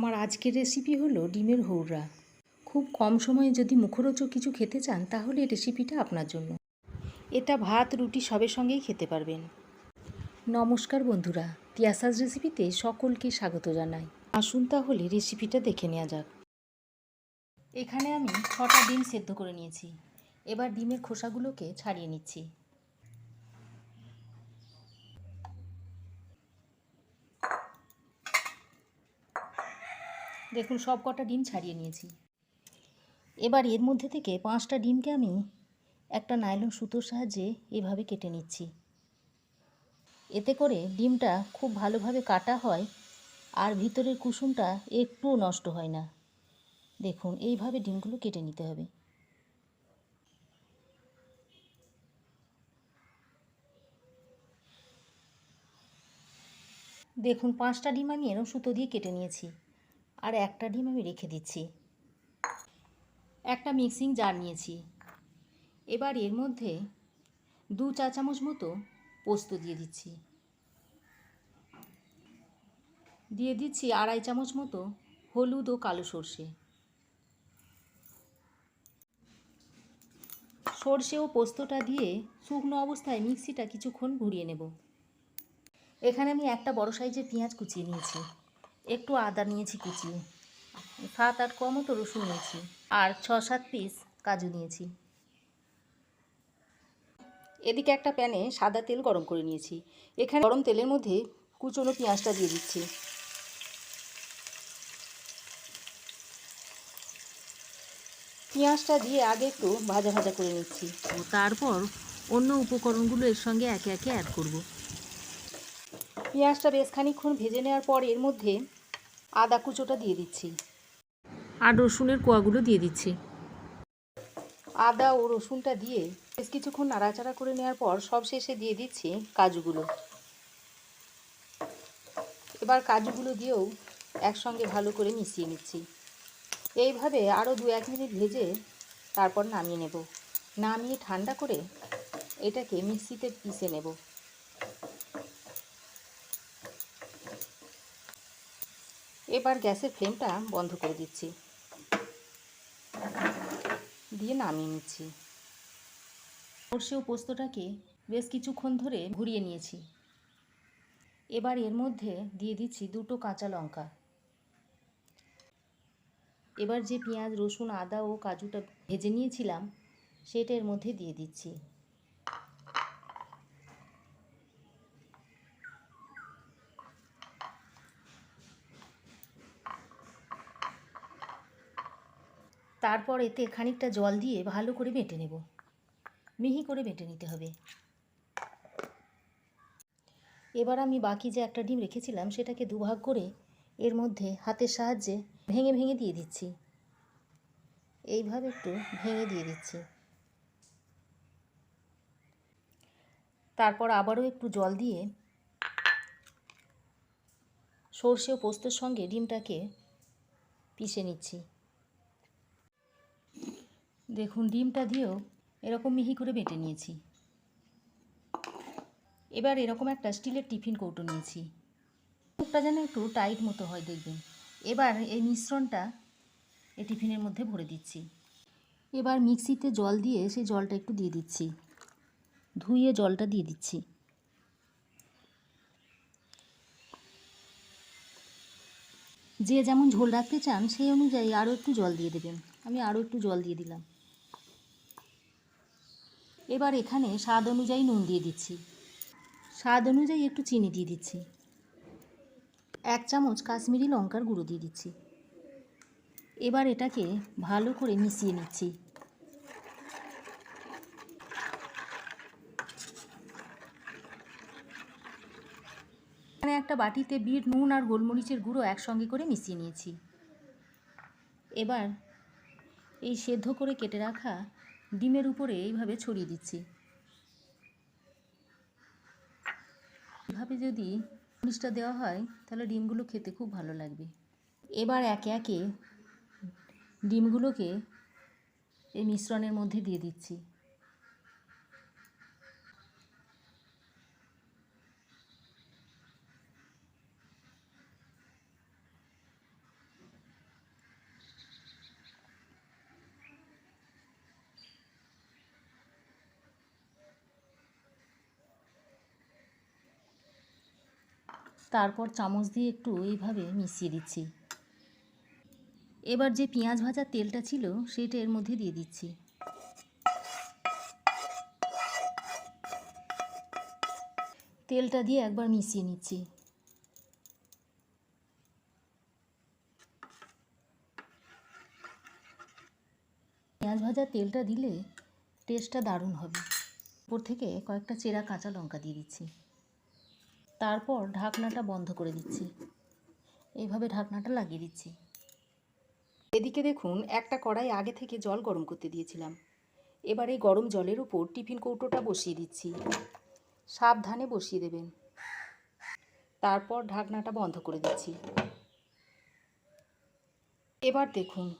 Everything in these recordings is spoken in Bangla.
আমার আজকের রেসিপি হলো ডিমের হৌরা খুব কম সময়ে যদি মুখরোচক কিছু খেতে চান, তাহলে এই রেসিপিটা আপনার জন্য। এটা ভাত, রুটি সবের সঙ্গেই খেতে পারবেন। নমস্কার বন্ধুরা তিয়াসাজ রেসিপিতে সকলকে স্বাগত জানাই। আসুন তাহলে রেসিপিটা দেখে নেওয়া যাক। এখানে আমি ছটা ডিম সেদ্ধ করে নিয়েছি। এবার ডিমের খোসাগুলোকে ছাড়িয়ে নিচ্ছি। দেখুন, সব কটা ডিম ছাড়িয়ে নিয়েছি। এবার এর মধ্যে থেকে পাঁচটা ডিমকে আমি একটা নাইলন সুতোর সাহায্যে এভাবে কেটে নিচ্ছি। এতে করে ডিমটা খুব ভালোভাবে কাটা হয় আর ভিতরের কুসুমটা একটুও নষ্ট হয় না। দেখুন, এইভাবে ডিমগুলো কেটে নিতে হবে। দেখুন, পাঁচটা ডিম আমি এরম সুতো দিয়ে কেটে নিয়েছি। আর একটা ডিম আমি রেখে দিচ্ছি। একটা মিক্সিং জার নিয়েছি। এবার এর মধ্যে দু চা চামচ মতো পোস্ত দিয়ে দিচ্ছি। দিয়ে দিচ্ছি আড়াই চামচ মতো হলুদ ও কালো সর্ষে। সর্ষে ও পোস্তটা দিয়ে শুকনো অবস্থায় মিক্সিটা কিছুক্ষণ ঘুরিয়ে নেব। এখানে আমি একটা বড় সাইজের পেঁয়াজ কুচিয়ে নিয়েছি। একটু আদা নিয়েছি কুচিয়ে সাত আট কম মতো রসুন নিয়েছি আর ছ সাত পিস কাজু নিয়েছি। এদিকে একটা প্যানে সাদা তেল গরম করে নিয়েছি। এখানে গরম তেলের মধ্যে কুচনো পেঁয়াজটা দিয়ে দিচ্ছি। পেঁয়াজটা দিয়ে আগে একটু ভাজা ভাজা করে নিচ্ছি। তারপর অন্য উপকরণগুলো এর সঙ্গে একে একে অ্যাড করব। পেঁয়াজটা বেশ খানিক্ষণ ভেজে নেওয়ার পর এর মধ্যে আদা কুচোটা দিয়ে দিচ্ছি। আর রসুনের কোয়াগুলো দিয়ে দিচ্ছি। আদা ও রসুনটা দিয়ে বেশ কিছুক্ষণ নাড়াচাড়া করে নেওয়ার পর সব শেষে দিয়ে দিচ্ছি কাজুগুলো। এবার কাজুগুলো দিয়েও একসঙ্গে ভালো করে মিশিয়ে নিচ্ছি। এইভাবে আরও দু এক মিনিট ভেজে তারপর নামিয়ে নেব। নামিয়ে ঠান্ডা করে এটাকে মিক্সিতে পিষে নেব। এবার গ্যাসের ফ্লেমটা বন্ধ করে দিচ্ছি। দিয়ে নামিয়ে নিচ্ছি। সর্ষে ও পোস্তটাকে বেশ কিছুক্ষণ ধরে ঘুরিয়ে নিয়েছি। এবার এর মধ্যে দিয়ে দিচ্ছি দুটো কাঁচা লঙ্কা। এবার যে পেঁয়াজ, রসুন, আদা ও কাজুটা ভেজে নিয়েছিলাম, সেটা এর মধ্যে দিয়ে দিচ্ছি। তারপর এতে খানিকটা জল দিয়ে ভালো করে বেটে নেব। মিহি করে বেটে নিতে হবে। এবার আমি বাকি যে একটা ডিম রেখেছিলাম, সেটাকে দুভাগ করে এর মধ্যে হাতের সাহায্যে ভেঙে ভেঙে দিয়ে দিচ্ছি। এইভাবে একটু ভেঙে দিয়ে দিচ্ছি। তারপর আবারও একটু জল দিয়ে সর্ষে ও পোস্তর সঙ্গে ডিমটাকে পিষে নিচ্ছি। দেখুন, ডিমটা দিয়েও এরকম মিহি করে বেটে নিয়েছি। এবার এরকম একটা স্টিলের টিফিন কৌটো নিয়েছি। মুখটা যেন একটু টাইট মতো হয়, দেখবেন। এবার এই মিশ্রণটা এই টিফিনের মধ্যে ভরে দিচ্ছি। এবার মিক্সিতে জল দিয়ে সেই জলটা একটু দিয়ে দিচ্ছি। ধুয়ে জলটা দিয়ে দিচ্ছি। যে যেমন ঝোল রাখতে চান, সেই অনুযায়ী আরও একটু জল দিয়ে দেবেন। আমি আরও একটু জল দিয়ে দিলাম। এবার এখানে স্বাদ অনুযায়ী নুন দিয়ে দিচ্ছি। স্বাদ অনুযায়ী একটু চিনি দিয়ে দিচ্ছি। এক চামচ কাশ্মীরি লঙ্কার গুঁড়ো দিয়ে দিচ্ছি। এবার এটাকে ভালো করে মিশিয়ে নিচ্ছি। এখানে একটা বাটিতে বিট, নুন আর গোলমরিচের গুঁড়ো একসঙ্গে করে মিশিয়ে নিয়েছি। এবার এই সেদ্ধ করে কেটে রাখা ডিমের উপরে এইভাবে ছড়িয়ে দিচ্ছি। এভাবে যদি মিষ্টা দেওয়া হয়, তাহলে ডিমগুলো খেতে খুব ভালো লাগবে। এবার একে একে ডিমগুলোকে এই মিশ্রণের মধ্যে দিয়ে দিচ্ছি। তারপর চামচ দিয়ে একটু এইভাবে মিশিয়ে দিচ্ছি। এবার যে পেঁয়াজ ভাজার তেলটা ছিল, সেটা এর মধ্যে দিয়ে দিচ্ছি। তেলটা দিয়ে একবার মিশিয়ে নিচ্ছি। পেঁয়াজ ভাজার তেলটা দিলে টেস্টটা দারুণ হবে। উপর থেকে কয়েকটা চেরা কাঁচা লঙ্কা দিয়ে দিচ্ছি। তারপর ঢাকনাটা বন্ধ করে দিচ্ছি। এইভাবে ঢাকনাটা লাগিয়ে দিচ্ছি। এদিকে দেখুন, একটা কড়াই আগে থেকে জল গরম করতে দিয়েছিলাম। এবার এই গরম জলের উপর টিফিন কৌটোটা বসিয়ে দিচ্ছি। সাবধানে বসিয়ে দেবেন। তারপর ঢাকনাটা বন্ধ করে দিচ্ছি। এবার দেখুন,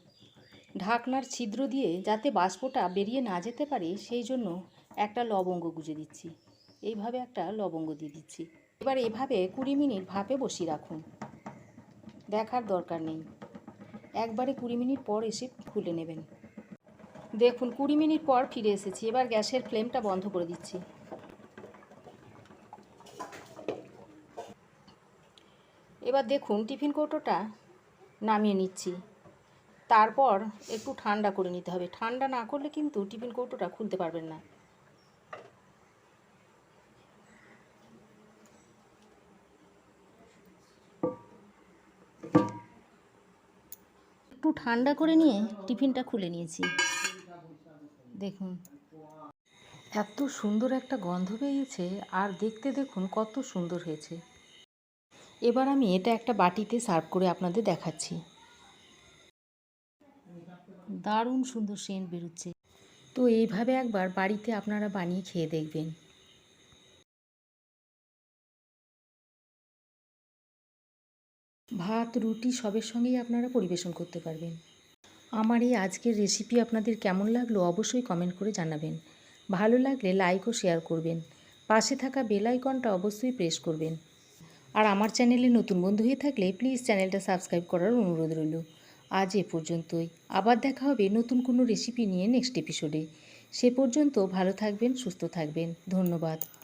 ঢাকনার ছিদ্র দিয়ে যাতে বাষ্পটা বেরিয়ে না যেতে পারে, সেই জন্য একটা লবঙ্গ গুঁজে দিচ্ছি। এইভাবে একটা লবঙ্গ দিয়ে দিচ্ছি। এবার এভাবে কুড়ি মিনিট ভাপে বসিয়ে রাখুন। দেখার দরকার নেই। একবারে কুড়ি মিনিট পর এসে খুলে নেবেন। দেখুন, কুড়ি মিনিট পর ফিরে এসেছি। এবার গ্যাসের ফ্লেমটা বন্ধ করে দিচ্ছি। এবার দেখুন, টিফিন কৌটোটা নামিয়ে নিচ্ছি। তারপর একটু ঠান্ডা করে নিতে হবে। ঠান্ডা না করলে কিন্তু টিফিন কৌটোটা খুলতে পারবেন না। ঠান্ডা করে নিয়ে টিফিনটা খুলে নিয়েছি। দেখুন। এত সুন্দর একটা গন্ধ বেরিয়েছে, আর দেখতে দেখুন কত সুন্দর হয়েছে। এবার আমি এটা একটা বাটিতে সার্ভ করে আপনাদের দেখাচ্ছি। দারুণ সুন্দর সেন্ট বেরোচ্ছে। তো এইভাবে একবার বাড়িতে আপনারা বানিয়ে খেয়ে দেখবেন। ভাত, রুটি সবের সঙ্গেই আপনারা পরিবেশন করতে পারবেন। আমার এই আজকের রেসিপি আপনাদের কেমন লাগল অবশ্যই কমেন্ট করে জানাবেন। ভালো লাগলে লাইক ও শেয়ার করবেন। পাশে থাকা বেল আইকনটা অবশ্যই প্রেস করবেন। আর আমার চ্যানেলে নতুন বন্ধু হয়ে থাকলে প্লিজ চ্যানেলটা সাবস্ক্রাইব করার অনুরোধ রইল। আজ এ পর্যন্তই। আবার দেখা হবে নতুন কোনো রেসিপি নিয়ে নেক্সট এপিসোডে সে পর্যন্ত ভালো থাকবেন, সুস্থ থাকবেন। ধন্যবাদ।